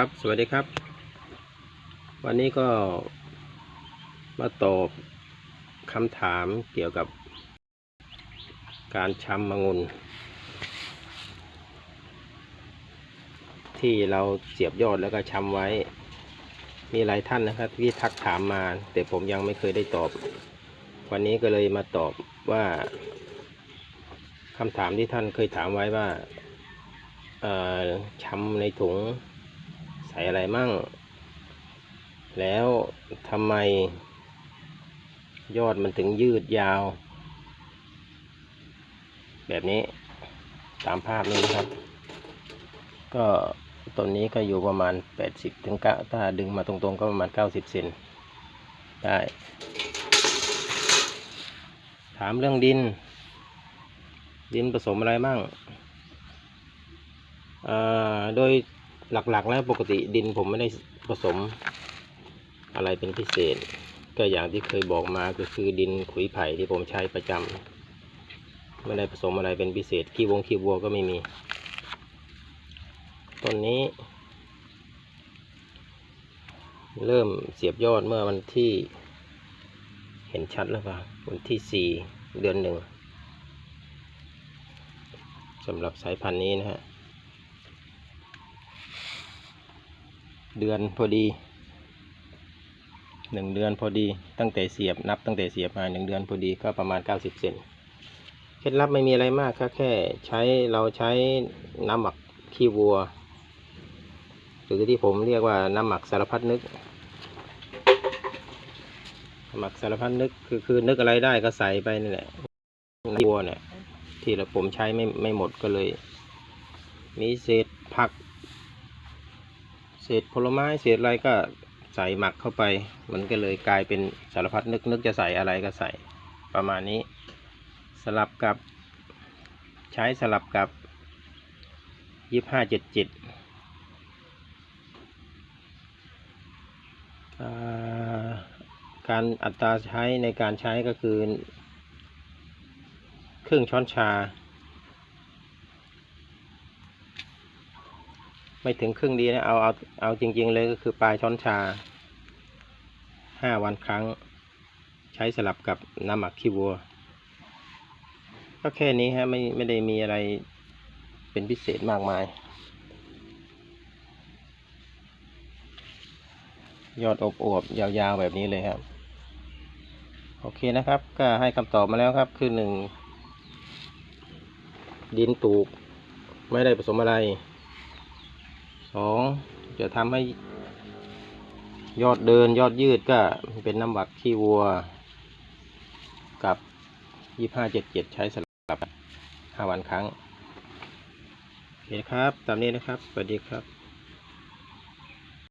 ครับ สวัสดีครับ วันนี้ก็มาตอบคำถามเกี่ยวกับการชำมะงุนที่เราเสียบยอดแล้วก็ชำไว้ มีหลายท่านนะครับที่ทักถามมา แต่ผมยังไม่เคยได้ตอบ วันนี้ก็เลยมาตอบว่าคำถามที่ท่านเคยถามไว้ว่าเอ่ำในถุง ส่อะไรมั่ง แล้วทำไม ยอดมันถึงยืดยาว แบบนี้ตามภาพนี้นะครับ ก็ต้นนี้ก็อยู่ประมาณ 80ถึง9ถ้าดึงมาตรงๆ ก็ประมาณ 90 เซนได้ ถามเรื่องดิน ดินผสมอะไรมั่งโดย หลักๆ แล้วปกติดินผมไม่ได้ผสมอะไรเป็นพิเศษ ก็อย่างที่เคยบอกมาก็คือดินขุยไผ่ที่ผมใช้ประจำไม่ได้ผสมอะไรเป็นพิเศษขี้วงขี้วัวก็ไม่มีต้นนี้ เริ่มเสียบยอดเมื่อวันที่ เห็นชัดแล้วป่ะวันที่สี่เดือนหนึ่งสำหรับสายพันธุ์นี้นะฮะ เดือนพอดีหนึ่งเดือนพอดีตั้งแต่เสียบนับตั้งแต่เสียบมาหนึ่งเดือนพอดีก็ประมาณเก้าสิบเซนเคล็ดลับไม่มีอะไรมากก็แค่ใช้เราใช้น้ำหมักขี้วัว หรือที่ผมเรียกว่าน้ำหมักสารพัดนึกน้ำหมักสารพัดนึกคือคือนึกอะไรได้ก็ใส่ไปนี่แหละขี้วัวเนี่ยที่เราผมใช้ไม่ไม่หมดก็เลย มีเศษผัก เศษผลไม้เศษอะไรก็ใส่หมักเข้าไป มันก็เลยกลายเป็นสารพัดนึกนึกจะใส่อะไรก็ใส่ประมาณนี้ สลับกับใช้สลับกับยี่ห้าเจ็ดเจ็ดการอัตราใช้ในการใช้ก็คือ ครึ่งช้อนชา ไม่ถึงครึ่งดีนะเอาเอาเอาจริง ๆ เลยก็คือปลายช้อนชาห้าวันครั้ง ใช้สลับกับน้ำหมักขี้วัว ก็แค่นี้ฮะไม่ไม่ได้มีอะไรเป็นพิเศษมากมาย ยอดอบอวบยาวๆแบบนี้เลยครับ โอเคนะครับ ก็ให้คำตอบมาแล้วครับคือหนึ่งดินปลูกไม่ได้ผสมอะไร สองจะทำให้ยอดเดินยอดยืดก็เป็นน้ำหมักขี้วัว กับยี่ห้าเจ็ดเจ็ดใช้สลับห้าวันครั้งโอเคครับ ตามนี้นะครับ สวัสดีครับ